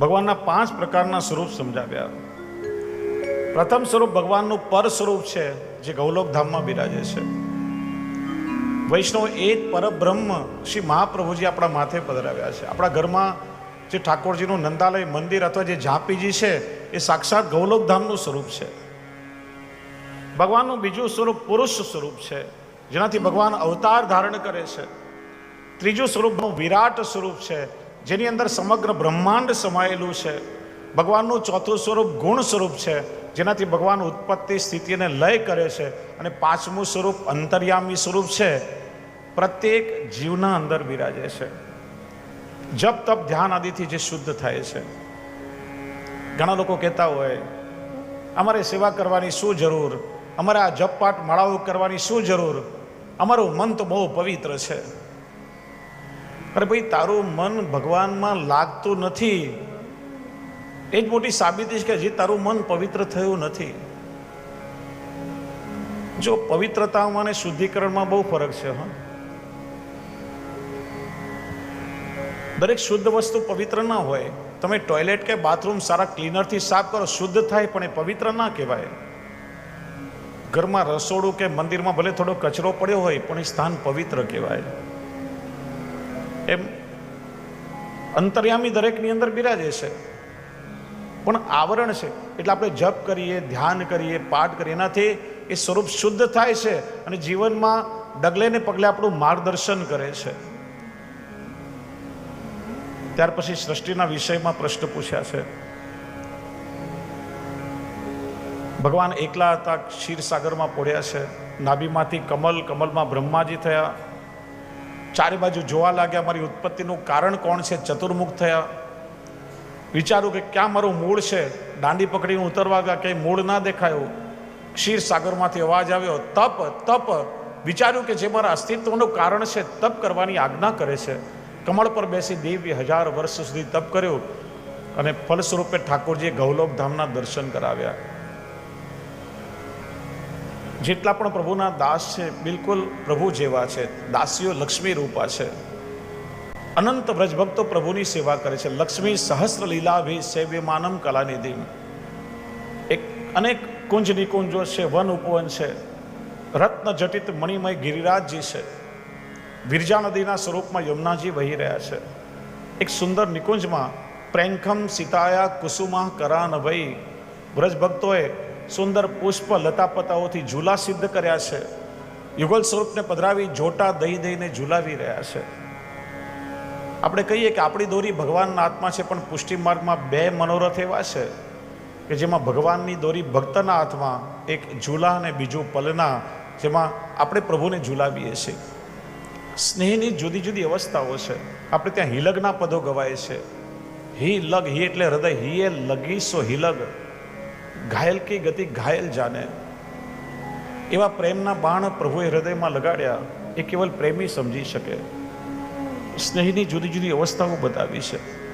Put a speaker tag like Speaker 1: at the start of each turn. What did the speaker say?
Speaker 1: ભગવાનના પાંચ પ્રકારના સ્વરૂપ સમજાવ્યા. પ્રથમ સ્વરૂપ ભગવાનનું પર સ્વરૂપ છે, જે ગૌલોક ધામમાં બિરાજે છે. વૈષ્ણવ એ જ પરબ્રહ્મ શ્રી મહાપ્રભુજી આપણા માથે પધરાવ્યા છે. આપણા ઘરમાં જે ઠાકોરજીનું નંદાલય, મંદિર અથવા જે ઝાંપીજી છે, એ સાક્ષાત ગૌલોક ધામનું સ્વરૂપ છે. ભગવાનનું બીજું સ્વરૂપ પુરુષ સ્વરૂપ છે, જેનાથી ભગવાન અવતાર ધારણ કરે છે. ત્રીજું સ્વરૂપનું વિરાટ સ્વરૂપ છે જેની અંદર સમગ્ર બ્રહ્માંડ સમાયેલું છે. ભગવાનનું ચોથું સ્વરૂપ ગુણ સ્વરૂપ છે. જેનાથી ભગવાન ઉત્પત્તિ સ્થિતિને લય કરે છે અને પાંચમું સ્વરૂપ અંતર્યામી સ્વરૂપ છે. પ્રત્યેક જીવના અંદર બિરાજે છે. જપ તપ ધ્યાન આદિથી જે શુદ્ધ થાય છે. ઘણા લોકો કહેતા હોય, અમારે સેવા કરવાની શું જરૂર? અમારે આ જપ પાઠ માળાઓ કરવાની શું જરૂર? અમારું મન તો બહુ પવિત્ર છે. અરે ભાઈ, તારું મન ભગવાનમાં લાગતું નથી. એ જ મોટી સાબિતી છે કે હજી તારું મન પવિત્ર થયું નથી. જો પવિત્રતામાં અને શુદ્ધિકરણમાં બહુ ફરક છે, હા. દરેક શુદ્ધ વસ્તુ પવિત્ર ના હોય. તમે ટોયલેટ કે બાથરૂમ સારા ક્લીનરથી સાફ કરો, શુદ્ધ થાય, પણ એ પવિત્ર ના કહેવાય. ઘરમાં રસોડું કે મંદિરમાં ભલે થોડો કચરો પડ્યો હોય, પણ એ સ્થાન પવિત્ર કહેવાય. એમ અંતર્યામી દરેકની અંદર બિરાજે છે. પણ આવરણ છે, એટલે આપણે જપ કરીએ, ધ્યાન કરીએ, પાઠ કરીએ, એનાથી એ સ્વરૂપ શુદ્ધ થાય છે અને જીવનમાં ડગલે ને પગલે આપણું માર્ગદર્શન કરે છે. ત્યાર પછી સૃષ્ટિના વિષયમાં પ્રશ્ન પૂછ્યા છે. ભગવાન એકલા હતા, ક્ષીરસાગરમાં પોડ્યા છે. નાભીમાંથી કમલ, કમલમાં બ્રહ્માજી થયા. ચારે બાજુ જોવા લાગ્યા, મારી ઉત્પત્તિનું કારણ કોણ છે? ચતુર્મુખ થયા. વિચારું કે ક્યાં મારું મૂળ છે? દાંડી પકડીને ઉતરવા ગયા કંઈ મૂળ ના દેખાયું. ક્ષીર સાગરમાંથી અવાજ આવ્યો, તપ તપ. વિચાર્યું કે જે મારા અસ્તિત્વનું કારણ છે, તપ કરવાની આજ્ઞા કરે છે. કમળ પર બેસી દેવી હજાર વર્ષ સુધી તપ કર્યું અને ફલસ્વરૂપે ઠાકોરજીએ ગૌલોક ધામના દર્શન કરાવ્યા. જેટલા પણ પ્રભુના દાસ છે, બિલકુલ પ્રભુ જેવા છે. દાસીઓ લક્ષ્મી રૂપા છે. અનંત વ્રજભક્તો પ્રભુની સેવા કરે છે. લક્ષ્મી સહસ્ર લીલાભી સેવ્યમાનમ કલાનિધિ. એક અનેક કુંજ નિકુંજો છે, વન ઉપવન છે. રત્ન જટિત મણિમય ગિરિરાજજી છે. વિરજા નદીના સ્વરૂપમાં યમુનાજી વહી રહ્યા છે. એક સુંદર નિકુંજમાં પ્રેંખમ સીતાયા કુસુમા કરાન નભઈ વ્રજ ભક્તોએ સુંદર પુષ્પ લતાપતાઓથી ઝૂલા સિદ્ધ કર્યા છે. યુગલ સ્વરૂપને પધરાવી જોટા દઈ દઈને ઝૂલાવી રહ્યા છે. આપણે કહીએ કે આપણી દોરી ભગવાનના હાથમાં છે, પણ પુષ્ટિ માર્ગમાં બે મનોરથ એવા છે કે જેમાં ભગવાનની દોરી ભક્તના હાથમાં, એક ઝૂલા અને બીજું પલના, જેમાં આપણે પ્રભુને ઝૂલાવીએ છીએ. સ્નેહની જુદી જુદી અવસ્થાઓ છે. આપણે ત્યાં હિલગના પદો ગવાય છે. હી લગ હી એટલે હૃદય, હી એ લગી સો હિલગ. ઘાયલ કી ગતિ ઘાયલ જાને. એવા પ્રેમના બાણ પ્રભુએ હૃદયમાં લગાડ્યા. એ કેવલ પ્રેમી સમજી શકે. સ્નેહની જુદી જુદી અવસ્થાઓ બતાવી છે.